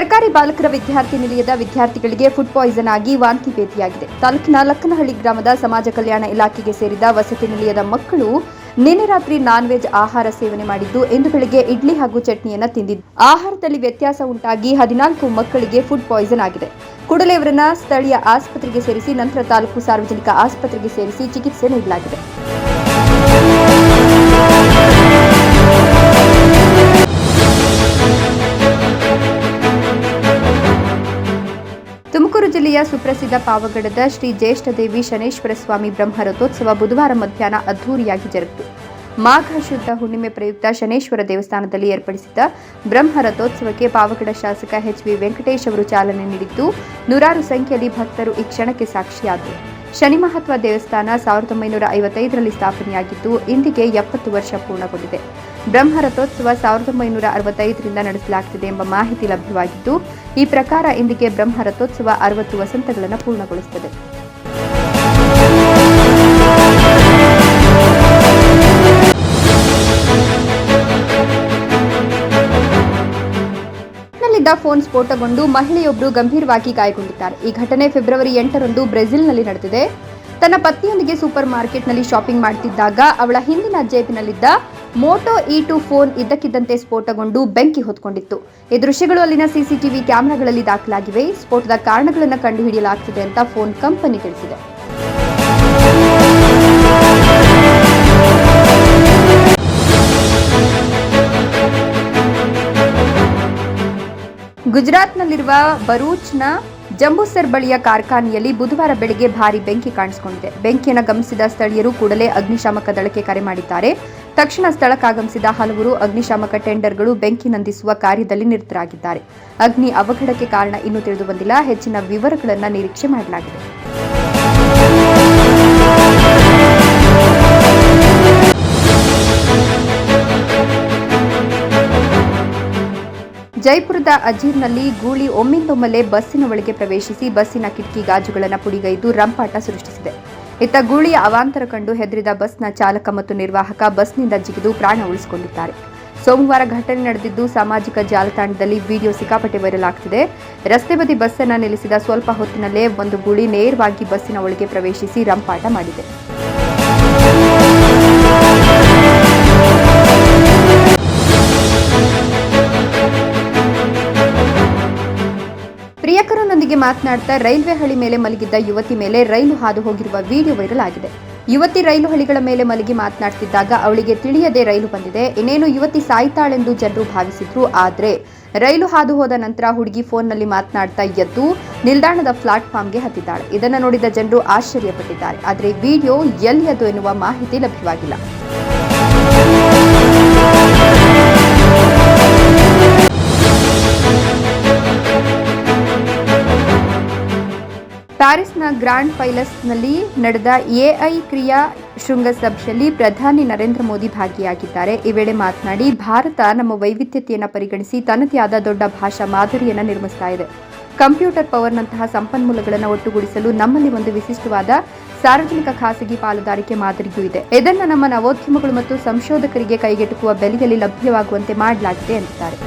ಸರ್ಕಾರಿ ಬಾಲಕರ ವಿದ್ಯಾರ್ಥಿ ನಿಲಯದ ವಿದ್ಯಾರ್ಥಿಗಳಿಗೆ ಫುಡ್ ಪಾಯ್ಸನ್ ಆಗಿ ವಾಂತಿ ಭೇದಿಯಾಗಿದೆ. ತಾಲೂಕಿನ ಲಕ್ಕನಹಳ್ಳಿ ಗ್ರಾಮದ ಸಮಾಜ ಕಲ್ಯಾಣ ಇಲಾಖೆಗೆ ಸೇರಿದ ವಸತಿ ನಿಲಯದ ಮಕ್ಕಳು ನಿನ್ನೆ ರಾತ್ರಿ ನಾನ್ ವೆಜ್ ಆಹಾರ ಸೇವನೆ ಮಾಡಿದ್ದು, ಇಂದು ಬೆಳಿಗ್ಗೆ ಇಡ್ಲಿ ಹಾಗೂ ಚಟ್ನಿಯನ್ನ ತಿಂದಿದ್ದು. ಆಹಾರದಲ್ಲಿ ವ್ಯತ್ಯಾಸ ಉಂಟಾಗಿ ಹದಿನಾಲ್ಕು ಮಕ್ಕಳಿಗೆ ಫುಡ್ ಪಾಯ್ಸನ್ ಆಗಿದೆ. ಕೂಡಲೇ ಸ್ಥಳೀಯ ಆಸ್ಪತ್ರೆಗೆ ಸೇರಿಸಿ, ನಂತರ ತಾಲೂಕು ಸಾರ್ವಜನಿಕ ಆಸ್ಪತ್ರೆಗೆ ಸೇರಿಸಿ ಚಿಕಿತ್ಸೆ ನೀಡಲಾಗಿದೆ. ತುಮಕೂರು ಜಿಲ್ಲೆಯ ಸುಪ್ರಸಿದ್ಧ ಪಾವಗಡದ ಶ್ರೀ ಜ್ಯೇಷ್ಠದೇವಿ ಶನೇಶ್ವರ ಸ್ವಾಮಿ ಬ್ರಹ್ಮ ರಥೋತ್ಸವ ಬುಧವಾರ ಮಧ್ಯಾಹ್ನ ಅದ್ಧೂರಿಯಾಗಿ ಜರುಗಿತು. ಮಾಘ ಶುದ್ಧ ಹುಣ್ಣಿಮೆ ಪ್ರಯುಕ್ತ ಶನೇಶ್ವರ ದೇವಸ್ಥಾನದಲ್ಲಿ ಏರ್ಪಡಿಸಿದ್ದ ಬ್ರಹ್ಮ ರಥೋತ್ಸವಕ್ಕೆ ಪಾವಗಡ ಶಾಸಕ ಎಚ್ ವಿ ವೆಂಕಟೇಶ್ ಅವರು ಚಾಲನೆ ನೀಡಿದ್ದು, ನೂರಾರು ಸಂಖ್ಯೆಯಲ್ಲಿ ಭಕ್ತರು ಈ ಕ್ಷಣಕ್ಕೆ ಸಾಕ್ಷಿಯಾದರು. ಶನಿ ಮಹತ್ವ ದೇವಸ್ಥಾನ ಸಾವಿರದ ಒಂಬೈನೂರ ಐವತ್ತೈದರಲ್ಲಿ ಸ್ಥಾಪನೆಯಾಗಿದ್ದು, ಇಂದಿಗೆ ಎಪ್ಪತ್ತು ವರ್ಷ ಪೂರ್ಣಗೊಂಡಿದೆ. ಬ್ರಹ್ಮ ರಥೋತ್ಸವ ಸಾವಿರದ ಒಂಬೈನೂರ ಅರವತ್ತೈದರಿಂದ ನಡೆಸಲಾಗುತ್ತಿದೆ ಎಂಬ ಮಾಹಿತಿ ಲಭ್ಯವಾಗಿದ್ದು, ಈ ಪ್ರಕಾರ ಇಂದಿಗೆ ಬ್ರಹ್ಮ ರಥೋತ್ಸವ ಅರವತ್ತು ವಸಂತಗಳನ್ನು ಪೂರ್ಣಗೊಳಿಸುತ್ತದೆ. ಫೋನ್ ಸ್ಫೋಟಗೊಂಡು ಮಹಿಳೆಯೊಬ್ಬರು ಗಂಭೀರವಾಗಿ ಗಾಯಗೊಂಡಿದ್ದಾರೆ. ಈ ಘಟನೆ ಫೆಬ್ರವರಿ ಎಂಟರಂದು ಬ್ರೆಜಿಲ್ನಲ್ಲಿ ನಡೆದಿದೆ. ತನ್ನ ಪತ್ನಿಯೊಂದಿಗೆ ಸೂಪರ್ ಮಾರ್ಕೆಟ್ನಲ್ಲಿ ಶಾಪಿಂಗ್ ಮಾಡುತ್ತಿದ್ದಾಗ ಅವಳ ಹಿಂದಿನ ಜೇಬಿನಲ್ಲಿದ್ದ ಮೋಟೋ ಇ ಟು ಫೋನ್ ಇದ್ದಕ್ಕಿದ್ದಂತೆ ಸ್ಫೋಟಗೊಂಡು ಬೆಂಕಿ ಹೊತ್ಕೊಂಡಿತ್ತು. ಈ ದೃಶ್ಯಗಳು ಅಲ್ಲಿನ ಸಿಸಿಟಿವಿ ಕ್ಯಾಮೆರಾಗಳಲ್ಲಿ ದಾಖಲಾಗಿವೆ. ಸ್ಫೋಟದ ಕಾರಣಗಳನ್ನು ಕಂಡುಹಿಡಿಯಲಾಗ್ತಿದೆ ಅಂತ ಫೋನ್ ಕಂಪನಿ ತಿಳಿಸಿದೆ. ಗುಜರಾತ್ನಲ್ಲಿರುವ ಬರೂಚ್ನ ಜಂಬೂಸರ್ ಬಳಿಯ ಕಾರ್ಖಾನೆಯಲ್ಲಿ ಬುಧವಾರ ಬೆಳಗ್ಗೆ ಭಾರಿ ಬೆಂಕಿ ಕಾಣಿಸಿಕೊಂಡಿದೆ. ಬೆಂಕಿಯನ್ನು ಗಮನಿಸಿದ ಸ್ಥಳೀಯರು ಕೂಡಲೇ ಅಗ್ನಿಶಾಮಕ ದಳಕ್ಕೆ ಕರೆ ಮಾಡಿದ್ದಾರೆ. ತಕ್ಷಣ ಸ್ಥಳಕ್ಕಾಗಮಿಸಿದ ಹಲವರು ಅಗ್ನಿಶಾಮಕ ಟೆಂಡರ್ಗಳು ಬೆಂಕಿ ನಂದಿಸುವ ಕಾರ್ಯದಲ್ಲಿ ನಿರತರಾಗಿದ್ದಾರೆ. ಅಗ್ನಿ ಅವಘಡಕ್ಕೆ ಕಾರಣ ಇನ್ನೂ ತಿಳಿದು ಬಂದಿಲ್ಲ. ಹೆಚ್ಚಿನ ವಿವರಗಳನ್ನು ನಿರೀಕ್ಷೆ ಮಾಡಲಾಗಿದೆ. ಜೈಪುರದ ಅಜೀರ್ನಲ್ಲಿ ಗೂಳಿ ಒಮ್ಮಿಂದೊಮ್ಮೆಲೆ ಬಸ್ಸಿನ ಒಳಗೆ ಪ್ರವೇಶಿಸಿ ಬಸ್ಸಿನ ಕಿಟಕಿ ಗಾಜುಗಳನ್ನು ಪುಡಿಗೈದು ರಂಪಾಟ ಸೃಷ್ಟಿಸಿದೆ. ಇತ್ತ ಗೂಳಿಯ ಅವಾಂತರ ಕಂಡು ಹೆದರಿದ ಬಸ್ನ ಚಾಲಕ ಮತ್ತು ನಿರ್ವಾಹಕ ಬಸ್ನಿಂದ ಜಿಗಿದು ಪ್ರಾಣ ಉಳಿಸಿಕೊಂಡಿದ್ದಾರೆ. ಸೋಮವಾರ ಘಟನೆ ನಡೆದಿದ್ದು ಸಾಮಾಜಿಕ ಜಾಲತಾಣದಲ್ಲಿ ವಿಡಿಯೋ ಸಿಕ್ಕಾಪಟ್ಟೆ ವೈರಲ್ ಆಗ್ತಿದೆ. ರಸ್ತೆ ಬದಿ ಬಸ್ಸನ್ನು ನಿಲ್ಲಿಸಿದ ಸ್ವಲ್ಪ ಹೊತ್ತಿನಲ್ಲೇ ಒಂದು ಗೂಳಿ ನೇರವಾಗಿ ಬಸ್ಸಿನ ಒಳಗೆ ಪ್ರವೇಶಿಸಿ ರಂಪಾಟ ಮಾಡಿದೆ. ಮಾತನಾಡ್ತಾ ರೈಲ್ವೆ ಹಳಿ ಮೇಲೆ ಮಲಗಿದ್ದ ಯುವತಿ ಮೇಲೆ ರೈಲು ಹಾದು ಹೋಗಿರುವ ವಿಡಿಯೋ ವೈರಲ್ ಆಗಿದೆ. ಯುವತಿ ರೈಲು ಹಳಿಗಳ ಮೇಲೆ ಮಲಗಿ ಮಾತನಾಡ್ತಿದ್ದಾಗ ಅವಳಿಗೆ ತಿಳಿಯದೆ ರೈಲು ಬಂದಿದೆ. ಇನ್ನೇನು ಯುವತಿ ಸಾಯ್ತಾಳೆಂದು ಜನರು ಭಾವಿಸಿದ್ರು, ಆದ್ರೆ ರೈಲು ಹಾದು ಹೋದ ನಂತರ ಹುಡುಗಿ ಫೋನ್ನಲ್ಲಿ ಮಾತನಾಡ್ತಾ ಎದ್ದು ನಿಲ್ದಾಣದ ಪ್ಲಾಟ್ಫಾರ್ಮ್ಗೆ ಹತ್ತಿದ್ದಾಳೆ. ಇದನ್ನು ನೋಡಿದ ಜನರು ಆಶ್ಚರ್ಯಪಟ್ಟಿದ್ದಾರೆ. ಆದರೆ ವಿಡಿಯೋ ಎಲ್ಲಿಯದು ಎನ್ನುವ ಮಾಹಿತಿ ಲಭ್ಯವಾಗಿಲ್ಲ. ಗ್ರ್ಯಾಂಡ್ ಪೈಲಸ್ನಲ್ಲಿ ನಡೆದ ಎಐ ಕ್ರಿಯಾ ಶೃಂಗಸಭೆಯಲ್ಲಿ ಪ್ರಧಾನಿ ನರೇಂದ್ರ ಮೋದಿ ಭಾಗಿಯಾಗಿದ್ದಾರೆ. ಈ ವೇಳೆ ಮಾತನಾಡಿ, ಭಾರತ ನಮ್ಮ ವೈವಿಧ್ಯತೆಯನ್ನು ಪರಿಗಣಿಸಿ ತನ್ನದೇ ಆದ ದೊಡ್ಡ ಭಾಷಾ ಮಾದರಿಯನ್ನು ನಿರ್ಮಿಸ್ತಾ ಇದೆ. ಕಂಪ್ಯೂಟರ್ ಪವರ್ನಂತಹ ಸಂಪನ್ಮೂಲಗಳನ್ನು ಒಟ್ಟುಗೂಡಿಸಲು ನಮ್ಮಲ್ಲಿ ಒಂದು ವಿಶಿಷ್ಟವಾದ ಸಾರ್ವಜನಿಕ ಖಾಸಗಿ ಪಾಲುದಾರಿಕೆ ಮಾದರಿಯೂ ಇದೆ. ಇದನ್ನು ನಮ್ಮ ನವೋದ್ಯಮಗಳು ಮತ್ತು ಸಂಶೋಧಕರಿಗೆ ಕೈಗೆಟುಕುವ ಬೆಲೆಯಲ್ಲಿ ಲಭ್ಯವಾಗುವಂತೆ ಮಾಡಲಾಗಿದೆ ಎಂದಿದ್ದಾರೆ.